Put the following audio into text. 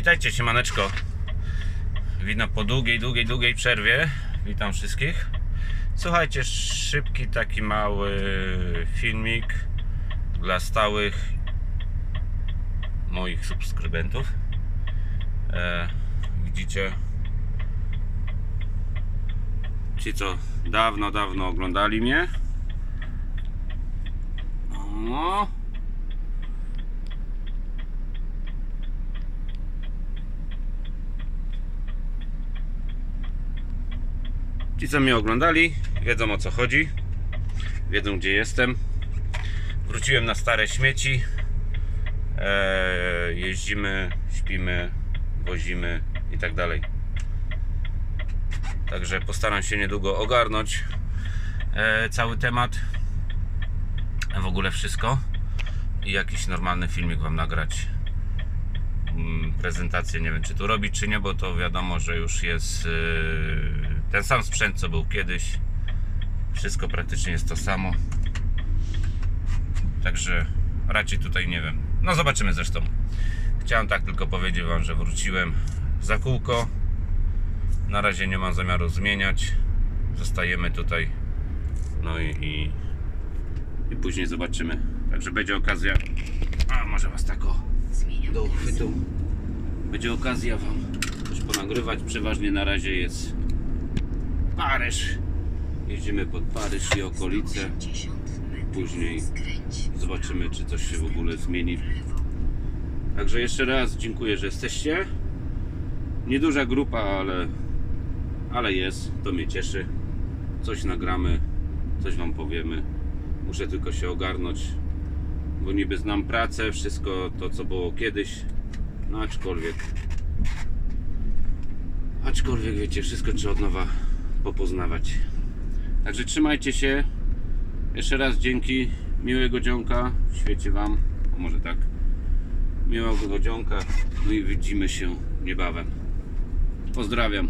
Witajcie, siemaneczko. Witam po długiej, długiej, długiej przerwie. Witam wszystkich. Słuchajcie, szybki taki mały filmik dla stałych moich subskrybentów. E, widzicie, ci co dawno, dawno oglądali mnie. O, Ci, co mnie oglądali, wiedzą o co chodzi, wiedzą gdzie jestem. Wróciłem na stare śmieci. Eee, jeździmy, śpimy, wozimy i tak dalej. Także postaram się niedługo ogarnąć e, cały temat, w ogóle wszystko i jakiś normalny filmik Wam nagrać. Mm, Prezentację nie wiem, czy tu robić, czy nie, bo to wiadomo, że już jest yy, ten sam sprzęt, co był kiedyś. Wszystko praktycznie jest to samo. Także raczej tutaj nie wiem. No zobaczymy zresztą. Chciałem tak tylko powiedzieć Wam, że wróciłem za kółko. Na razie nie mam zamiaru zmieniać. Zostajemy tutaj. No i, i, i później zobaczymy. Także będzie okazja. A może Was tak o do uchwytu. Będzie okazja Wam coś ponagrywać. Przeważnie na razie jest Paryż. Jeździmy pod Paryż i okolice. Później zobaczymy, czy coś się w ogóle zmieni. Także jeszcze raz dziękuję, że jesteście. Nieduża grupa, ale, ale jest. To mnie cieszy. Coś nagramy, coś Wam powiemy. Muszę tylko się ogarnąć, bo niby znam pracę, wszystko to, co było kiedyś. No aczkolwiek, aczkolwiek wiecie, wszystko trzeba od nowa popoznawać. Także trzymajcie się. Jeszcze raz dzięki. Miłego dzionka w świecie Wam. Może tak. Miłego dzionka. No i widzimy się niebawem. Pozdrawiam.